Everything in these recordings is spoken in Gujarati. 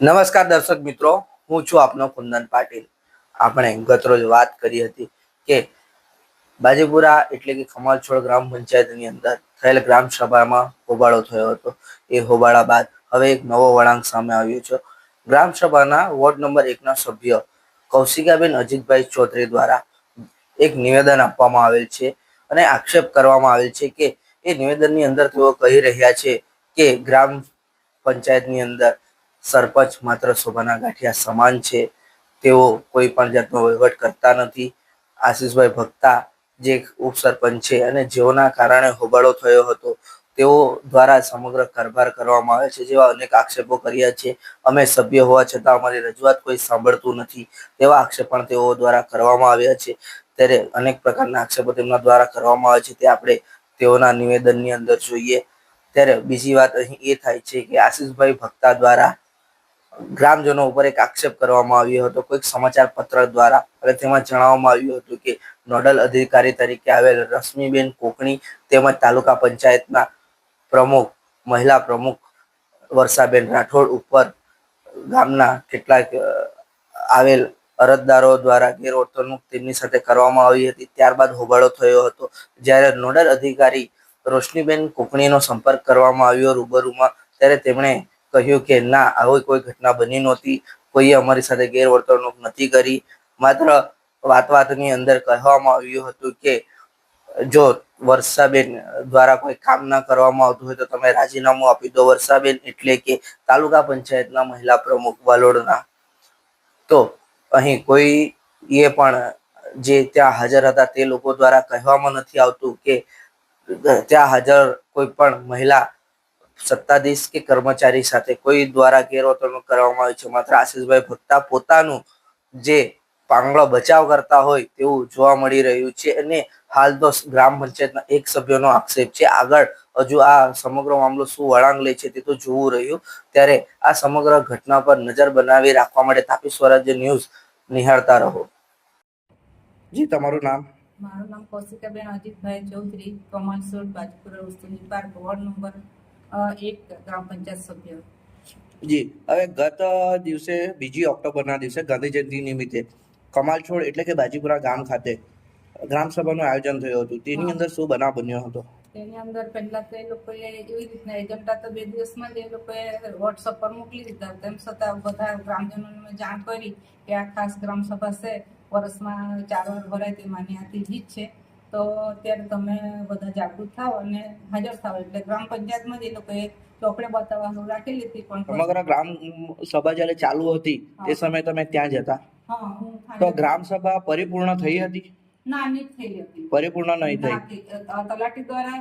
નમસ્કાર દર્શક મિત્રો, હું છું આપનો કુંદન પાટીલ. આપણે ગતરોજ વાત કરી હતી કે બાજીપુરા એટલે કે ખમાલછોડ ગ્રામ પંચાયતની અંદર થયેલ ગ્રામ સભામાં હોબાળો થયો હતો. એ હોબાળા બાદ હવે એક નવો વળાંક સામે આવ્યો છે. ગ્રામ સભાના વોર્ડ નંબર એકના સભ્ય કૌશિકાબેન અજીતભાઈ ચૌધરી દ્વારા એક નિવેદન આપવામાં આવેલ છે અને આક્ષેપ કરવામાં આવેલ છે કે એ નિવેદનની અંદર તેઓ કહી રહ્યા છે કે ગ્રામ પંચાયતની અંદર સરપંચ માત્ર શોભાના ગાંઠિયા સમાન છે. તેઓ કોઈ પણ જાતનો વહીવટ કરતા નથી. આશીષભાઈ ભક્તા, જે ઉપસરપંચ છે અને જેઓના કારણે હોબાળો થયો હતો, તેઓ દ્વારા સમગ્ર કારભાર કરવામાં આવે છે જેવા અનેક આક્ષેપો કર્યા છે. અમે સભ્ય હોવા છતાં અમારી રજૂઆત કોઈ સાંભળતું નથી તેવા આક્ષેપ પણ તેઓ દ્વારા કરવામાં આવ્યા છે. ત્યારે અનેક પ્રકારના આક્ષેપો તેમના દ્વારા કરવામાં આવે છે તે આપણે તેઓના નિવેદનની અંદર જોઈએ. ત્યારે બીજી વાત અહીં એ થાય છે કે આશીષભાઈ ભક્તા દ્વારા ગ્રામજનો ઉપર એક આક્ષેપ કરવામાં આવ્યો હતો. કોઈક સમાચાર પત્ર દ્વારા અને તેમાં જણાવવામાં આવ્યું હતું કે નોડલ અધિકારી તરીકે આવેલ રશ્મિબેન કોકણી તેમજ તાલુકા પંચાયતના પ્રમુખ, મહિલા પ્રમુખ વર્ષાબેન રાઠોડ ઉપર ગામના કેટલાક આવેલ અરજદારો દ્વારા ગેરવર્તણૂક તેમની સાથે કરવામાં આવી હતી. ત્યારબાદ હોબાળો થયો હતો. જ્યારે નોડલ અધિકારી રોશનીબેન કોકણીનો સંપર્ક કરવામાં આવ્યો રૂબરૂમાં, ત્યારે તેમણે કહ્યું કે, ના, આવી કોઈ ઘટના બની નહોતી. કોઈએ અમારી સાથે ગેરવર્તણૂક નથી કરી. માત્ર વાત વાતની અંદર કહેવામાં આવ્યું હતું કે, જો વર્ષાબેન દ્વારા કોઈ કામ ના કરવામાં આવતું હોય તો તમે રાજીનામું આપી દો વર્ષાબેન. એટલે કે તાલુકા પંચાયતના મહિલા પ્રમુખ વાલોડના. તો અહીં કોઈ એ પણ જે ત્યાં હાજર હતા તે લોકો દ્વારા કહેવામાં નથી આવતું કે, ત્યાં હાજર કોઈ પણ મહિલા સત્તાધીશ કે કર્મચારી સાથે કોઈ દ્વારા ગેરવર્તણૂક કરવામાં આવી છે? માત્ર આશીષભાઈ ભક્તા પોતાનું જે પાંગળો બચાવ કરતા હોય તેવું જોવા મળી રહ્યું છે અને હાલ તો ગ્રામ પંચાયતના એક સભ્યનો આક્ષેપ છે. આગળ હજુ આ સમગ્ર મામલો શું વળાંક લે છે તે તો જોવું રહ્યું. ત્યારે આ સમગ્ર ઘટના પર નજર બનાવી રાખવા માટે તાપી સ્વરાજ્ય ન્યૂઝ નિહાળતા રહો. જી, તમારું નામ? મારું નામ કૌશિકાબેન અજીતભાઈ ચૌધરી કમાલસોડ બાજપુરા વસ્તુ પાર્ક વોર્ડ નંબર એક ગ્રામ પંચાયત સભ્ય. જી હવે ગત દિવસે બીજી ઓક્ટોબરના દિવસે ગાંધી જયંતિ નિમિત્તે કમાલછોડ એટલે કે બાજીપુરા ગામ ખાતે ગ્રામ સભાનું આયોજન થયું હતું. તેની અંદર શું બનાવ બન્યો હતો? તેની અંદર પહેલા તો એ લોકોએ એવી રીતના એજન્ડા તો બે દિવસમાં જ એ લોકોએ વોટ્સઅપ પર મોકલી દીધા. તેમ છતાં બધા ગ્રામજનોને જાણ કરી કે આ ખાસ ગ્રામ સભા છે. વર્ષમાં ચાર વાર ભરાય તે માની આ જ છે. તો અત્યારે તમે બધા જાગૃત થાવ અને હાજર થાવ એટલે ગ્રામ પંચાયતમાં જ એ લોકોએ ચોપડે બતાવવાનું રાખેલી હતી પણ સમગ્ર ગ્રામ સભા જ્યારે ચાલુ હતી તે સમયે તમે ત્યાં જ હતા? તો ગ્રામ સભા પરિપૂર્ણ થઈ હતી? ના નહીં થયેલી હતી. પરિપૂર્ણ નહીં થઈ? તલાટી દ્વારા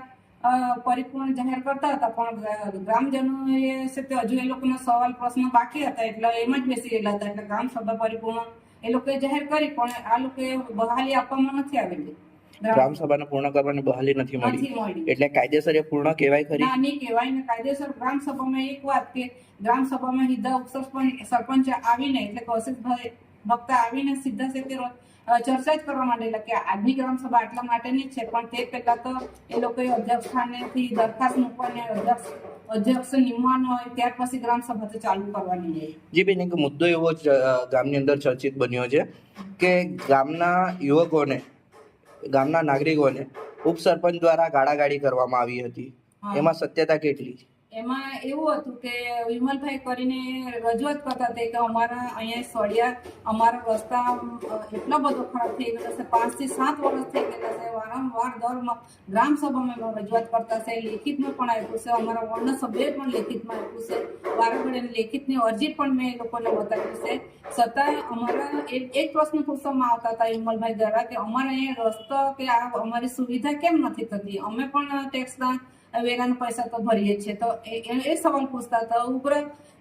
પરિપૂર્ણ જાહેર કરતા હતા પણ ગ્રામજનો ગ્રામજનોએ છે તે હજુ એ લોકોના સવાલ પ્રશ્ન બાકી હતા એટલે એમ જ બેસી રહેલા હતા. એટલે ગ્રામ સભા પરિપૂર્ણ એ લોકોએ જાહેર કરી પણ આ લોકોએ બહાલી આપવામાં નથી આવેલી. ગ્રામ- ગ્રામ પૂર્ણ કરવાની બહાલી નથી મળી. એટલે કાયદેસર એ પૂર્ણ કહેવાય ખરી? ના કહેવાય. ને કાયદેસર ગ્રામસભામાં એક વાત કે ગ્રામસભામાં સીધા ઉપસરપંચ સરપંચ આવીને એટલે કૌશિકભાઈ ભક્ત આવીને સીધા સીધે ચર્ચા જ કરવા માંડેલા કે આજની ગ્રામસભા આટલા માટેની છે પણ તે પહેલા તો એ લોકોએ અધ્યક્ષ સ્થાનેથી દરખાસ્ત મૂકવાની અધ્યક્ષ અધ્યક્ષ નિમવાનો હોય ત્યાર પછી ગ્રામ સભા તો ચાલુ કરવાની હોય. જી બેન એક મુદ્દો એવો ગામની અંદર ચર્ચિત બન્યો છે કે ગામના યુવકોને ગામના નાગરિકોને ઉપસરપંચ દ્વારા ગાળાગાળી કરવામાં આવી હતી. એમાં સત્યતા કેટલી એમાં એવું હતું કે વિમલભાઈ કરીને રજૂઆત કરતા હતા કે અમારા અહીંયા સળિયા અમારા રસ્તા એટલો બધો ખરાબ થઈ ગયો છે. પાંચથી સાત વર્ષ થઈ ગયેલા છે. વારંવાર દર ગ્રામસભામાં રજૂઆત કરતા છે. લેખિતમાં પણ આપ્યું છે. અમારા વોર્ડના સભ્યએ પણ લેખિતમાં આપ્યું છે. વારંવાર એની લેખિતની અરજી પણ મેં એ લોકોને બતાવી છે. છતાં અમારા એક પ્રશ્ન પૂછવામાં આવતા હતા વિમલભાઈ દ્વારા કે અમારે અહીંયા રસ્તો કે આ અમારી સુવિધા કેમ નથી થતી? અમે પણ ટેક્સના વેરાના પૈસા તો ભરીએ છીએ. તો એ સવાલ પૂછતા હતા ઉગ્ર.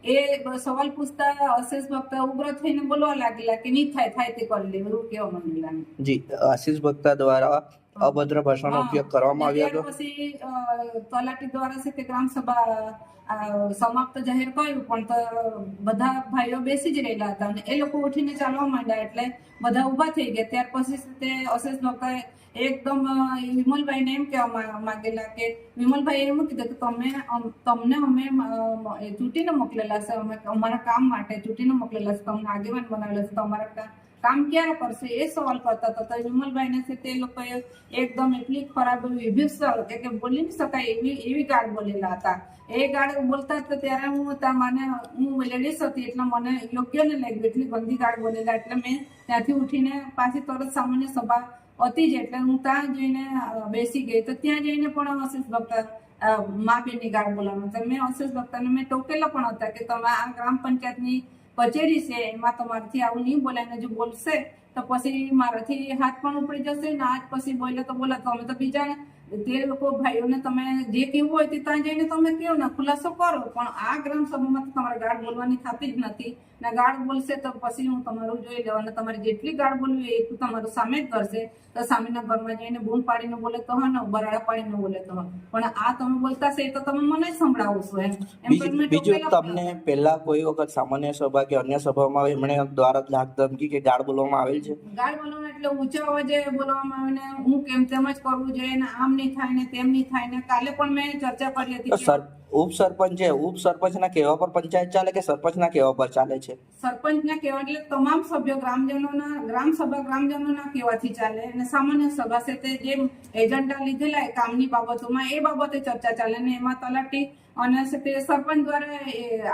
એ સવાલ પૂછતા અશેષ ભક્ત ઉગ્ર થઈને બોલવા લાગેલા કે નહીં થાય થાય તે કરી એવું કેવા માંડેલા જી, આશીષ ભક્તા દ્વારા અભદ્ર ભાષાનો ઉપયોગ કરવામાં આવ્યો હતો. પછી તલાટી દ્વારા છે તે ગ્રામ સભા સમાપ્ત જાહેર કર્યું. પણ તો બધા ભાઈઓ બેસી જ રહેલા હતા અને એ લોકો ઉઠીને ચાલવા માંડ્યા એટલે બધા ઊભા થઈ ગયા. ત્યાર પછી તે અશેષ લોકોએ એકદમ વિમલભાઈને એમ કહેવા માંગેલા કે વિમલભાઈ એમ કીધું કે તમે તમને અમે ચૂંટીને મોકલેલા છે. અમે અમારા કામ માટે ચૂંટીને મોકલેલા છે. તમને આગેવાન બનાવેલા છે. તમારા કા- કામ ક્યારે કરશે એ સવાલ કરતા હતા. તો વિમલભાઈને છે તે લોકોએ એકદમ એટલી ખરાબ એવી વિભિષણ કે બોલી નહીં શકાય એવી એવી ગાળ બોલેલા હતા. એ ગાળ બોલતા હતા ત્યારે હું તા મને, હું લેડીઝ હતી એટલે મને યોગ્ય ન લાગ્યું. એટલી ગંદી ગાળ બોલેલા એટલે મેં ત્યાંથી ઉઠીને પાછી તરત સામાન્ય સભા હતી જ. એટલે હું ત્યાં જઈને બેસી ગઈ. તો ત્યાં જઈને પણ આશીષ ભક્ત મા બેનની ગાળ બોલાવવાનું મેં આશીષ ભક્તને, મેં ટોકેલા પણ હતા કે તમે આ ગ્રામ પંચાયતની કચેરી છે, એમાં તમારાથી આવું નહીં બોલાય, ને જો બોલશે, તો પછી મારાથી હાથ પણ ઉપડી જશે, ને હાથ પછી બોલે તો બોલા તો અમે તો બીજા તે લોકો ભાઈઓને તમે જે કેવું હોય તે ત્યાં જઈને તમે કહો ને ખુલાસો કરો. પણ આ ગ્રામ સભામાં તમારે ગાળ બોલવાની ખાતી જ નથી. ને ગાળ બોલશે તો પછી હું તમારું જોઈ અને તમારે જેટલી ગાળ બોલવી એ તમારું સામે જ કરશે. તો સામેના ઘરમાં જઈને બૂમ પાડીને બોલે તો ને બરાડા પાડીને બોલે તો પણ આ તમે બોલતા છે એ તો તમે મને જ સંભળાવો છો એમ. બીજું તમને પહેલા કોઈ વખત સામાન્ય સભા કે અન્ય સભામાં એમણે દ્વારા લાગ ધમકી કે ગાળ બોલવામાં આવેલ છે? ગાળ બોલવામાં એટલે ઊંચા અવાજે બોલવામાં આવે ને હું કેમ તેમ જ કરવું જોઈએ ને આમ નહીં થાય ને તેમ નહીં થાય ને કાલે પણ મેં ચર્ચા કરી હતી સર ઉપસરપંચ છે ઉપસરપંચના કહેવા પર પંચાયત ચાલે કે સરપંચના કહેવા પર ચાલે છે? સરપંચના કહેવા એટલે તમામ સભ્યો ગ્રામજનોના ગ્રામ સભા ગ્રામજનોના કહેવાથી ચાલે અને સામાન્ય સભા છે તે જે એજન્ડા લીધેલા કામની બાબતોમાં એ બાબતે ચર્ચા ચાલે ને એમાં તલાટી અને તે સરપંચ દ્વારા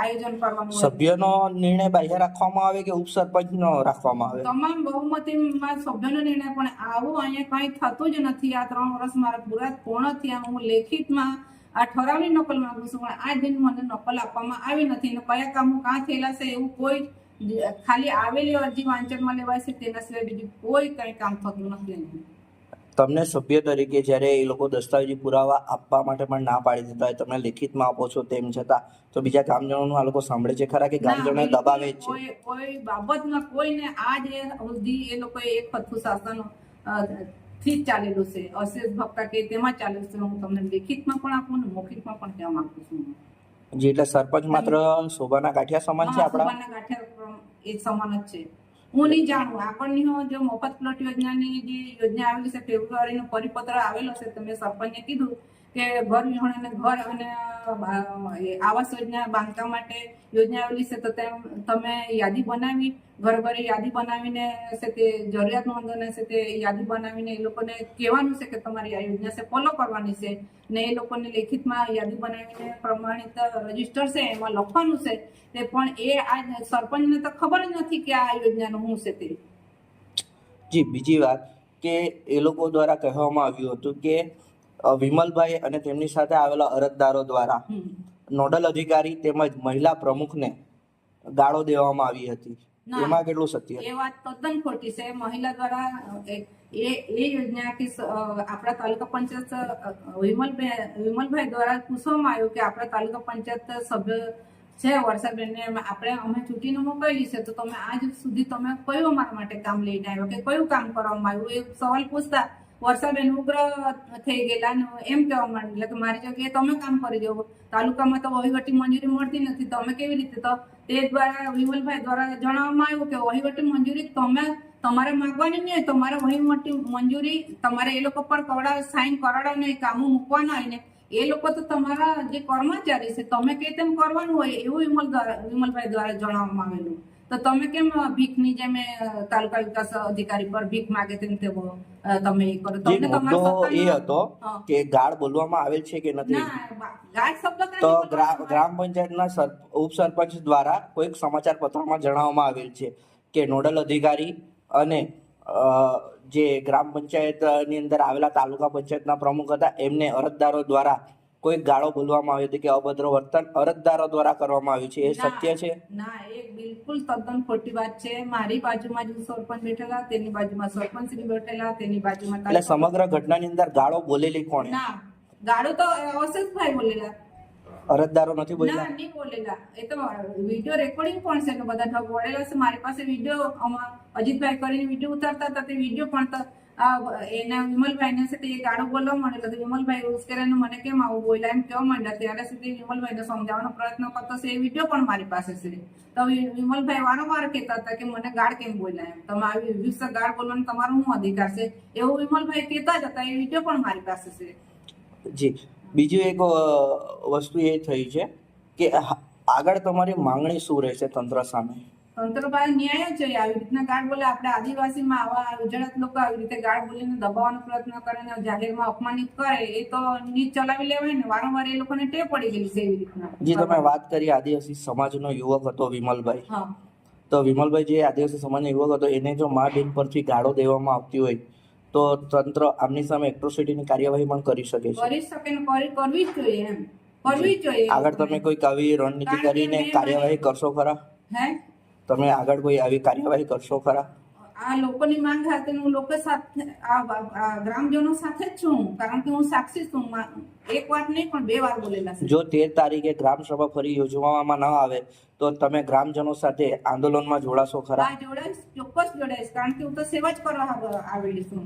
આયોજન કરવામાં સભ્યનો નિર્ણય બાહ્ય રાખવામાં આવે કે ઉપસરપંચનો રાખવામાં આવે? તમામ બહુમતીમાં સભ્યોનો નિર્ણય પણ આવું અહીંયા કઈ થતું જ નથી. આ ત્રણ વર્ષ મારા પૂરા પૂર્ણ થયા. હું લેખિતમાં આ ઠરાવની નકલ માંગુ છું પણ આ દિન મને નકલ આપવામાં આવી નથી અને કયા કામો કાં થયેલા છે એવું કોઈ ખાલી આવેલી અરજી વાંચનમાં લેવાય છે તેના સિવાય બીજું કોઈ કઈ કામ થતું નથી તમને સભ્ય તરીકે જ્યારે એ લોકો દસ્તાવેજી પુરાવા આપવા માટે પણ ના પાડી દેતા હોય તમે લેખિતમાં આપો છો તેમ છતાં તો બીજા ગામજનોનું આ લોકો સાંભળે છે ખરા કે ગામજનોને દબાવે છે? કોઈ બાબતમાં કોઈને આ જે સુધી એ લોકોએ એક હતું શાસન થી જ ચાલેલું છે. અશેષ ભક્તા કે તેમાં ચાલેલું છે હું તમને લેખિતમાં પણ આપું ને મૌખિકમાં પણ કહેવા માંગુ છું. જે એટલે સરપંચ માત્ર શોભાના ગાંઠિયા સમાન છે આપણા? શોભાના ગાંઠિયા એ સમાન જ છે. હું નહીં જાણું. આપણની જો મફત પ્લોટ યોજનાની જે યોજના આવેલી છે ફેબ્રુઆરીનો પરિપત્ર આવેલો છે તમે સરપંચને કીધું કે ઘર વિહોણ અને ઘર અને આવાસ યોજના બાંધકામ માટે યોજના આવેલી છે, તો તેમ યાદી બનાવી ઘર ઘરે યાદી બનાવીને છે તે જરૂરિયાતમંદોને છે તે યાદી બનાવીને એ લોકોને કહેવાનું છે કે તમારી આ યોજના છે ફોલો કરવાની છે. ને એ લોકોને લેખિતમાં યાદી બનાવીને પ્રમાણિત રજિસ્ટર છે, એમાં લખવાનું છે. તે પણ એ આ સરપંચને તો ખબર જ નથી કે આ યોજનાનું શું છે તે. જી, બીજી વાત કે એ લોકો દ્વારા કહેવામાં આવ્યું હતું કે વિમલભાઈ અને તેમની સાથે આવેલા અરજદારો દ્વારા નોડલ અધિકારી તેમજ મહિલા પ્રમુખને ગાળો દેવામાં આવી હતી. એમાં કેટલું સત્ય? એ વાત તદ્દન ખોટી છે. મહિલા દ્વારા એ એ એ યોજના કે આપણા તાલુકા પંચાયત વિમલભાઈ વિમલભાઈ દ્વારા પૂછવામાં આવ્યું કે આપણા તાલુકા પંચાયત સભ્ય છે વર્ષાબેનને આપણે અમે ચૂંટીને મોકલી છે તો તમે આજ સુધી તમે કયું અમારા માટે કામ લઈને આવ્યો? કે કયું કામ કરવામાં આવ્યું? એ સવાલ પૂછતા વર્ષાબેન ઉગ્ર થઈ ગયેલા એમ કહેવા એટલે કે મારી જગ્યાએ તમે કામ કરી દેવો તાલુકામાં તો વહીવટી મંજૂરી મળતી નથી. તમે કેવી રીતે તો તે દ્વારા વિમલભાઈ દ્વારા જણાવવામાં આવ્યું કે વહીવટી મંજૂરી તમે તમારે માગવાની નહીં, તમારે વહીવટી મંજૂરી તમારે એ લોકો પર કવડા સાઈન કરાવડાવીને એ કામો મૂકવાના હોય ને, એ લોકો તો તમારા જે કર્મચારી છે, તમે કે તેમ કરવાનું હોય એવું વિમલ દ્વારા વિમલભાઈ દ્વારા જણાવવામાં આવેલું. તો તમે કેમ ભીખની જેમ તાલુકા વિકાસ અધિકારી પર ભીખ માગે તેમ તેવો તમે એ કરો તમને તમારો એ હતો કે ગાળ બોલવામાં આવેલ છે કે નથી શબ્દ તો. ગ્રામ પંચાયતના સર- ઉપસરપંચ દ્વારા કોઈક સમાચાર પત્રમાં જણાવવામાં આવેલ છે કે નોડલ અધિકારી અને જે ગ્રામ પંચાયતની અંદર આવેલા તાલુકા પંચાયતના પ્રમુખ હતા એમને અરજદારો દ્વારા કોઈક ગાળો બોલવામાં આવ્યો હતી કે અભદ્ર વર્તન અરજદારો દ્વારા કરવામાં આવ્યું છે એ. સત્ય છે? ના એ બિલકુલ તદ્દન ખોટી વાત છે. મારી બાજુમાં જ સરપંચ બેઠેલા તેની બાજુમાં સરપંચ શ્રી બેઠેલા તેની બાજુમાં એટલે સમગ્ર ઘટનાની અંદર ગાળો બોલેલી કોણ? ના ગાળો તો અવશેષભાઈ બોલેલા. અરજદારો નથી ના નહીં બોલેલા. એ તો વીડિયો રેકોર્ડિંગ પણ છે ને બધા ઠગ વળેલા છે. મારી પાસે વીડિયો અજીતભાઈ કરીને વીડિયો ઉતારતા હતા તે વીડિયો પણ એના વિમલભાઈને છે તે ગાળો બોલવા માંડેલો તો વિમલભાઈ ઉશ્કેરાઈને મને કેમ આવું બોલ્યા એમ કહેવા માંડ્યા ત્યારે સુધી વિમલભાઈને સમજાવવાનો પ્રયત્ન કરતો છે. એ વીડિયો પણ મારી પાસે છે. તો વિમલભાઈ વારંવાર કહેતા હતા કે મને ગાળ કેમ બોલ્યા એમ. તમે આવી વિશે ગાળ બોલવાનો તમારો શું અધિકાર છે? એવું વિમલભાઈ કહેતા જ હતા. એ વીડિયો પણ મારી પાસે છે. જી. બીજું એક વસ્તુ એ થઈ છે કે આગળ તમારી માંગણી શું રહેશે તંત્ર સામે? તંત્ર પાસે ન્યાય જ જોઈએ આવી રીતના ગાળ બોલે. આપણે આદિવાસીમાં આવા ગુજરાત લોકો આવી રીતે ગાળ બોલીને દબાવવાનો પ્રયત્ન કરે ને જાહેરમાં અપમાનિત કરે એ તો નીચ ચલાવી લેવાય ને વારંવાર એ લોકોને ટેવ પડી ગઈ છે એવી રીતના. જે તમે વાત કરી આદિવાસી સમાજનો યુવક હતો વિમલભાઈ. હા. તો વિમલભાઈ જે આદિવાસી સમાજનો યુવક હતો એને જો મા બેન પરથી ગાળો દેવામાં આવતી હોય તો તંત્ર આમની સામે એટ્રોસિટીની કાર્યવાહી પણ કરી શકે છે. કરી શકે ને કરવી જ જોઈએ એમ. કરવી જ જોઈએ આગળ તમે કોઈ કવિ રણનીતિ કરીને કાર્યવાહી કરશો ખરા? હે? તમે આગળ કોઈ આવી કાર્યવાહી કરશો ખરા? આ લોકોની માંગ સાથે હું લોકો સાથે આ ગ્રામજનો સાથે જ છું કારણ કે હું સાક્ષી છું. એક વાર નહીં પણ બે વાર બોલેલા છે. જો તેર તારીખે ગ્રામ સભા ફરી યોજવામાં ન આવે તો તમે ગ્રામજનો સાથે આંદોલનમાં જોડાશો ખરા? જોડાઈશ ચોક્કસ જોડાઈશ કારણ કે હું તો સેવા જ કરવા આવેલી છું.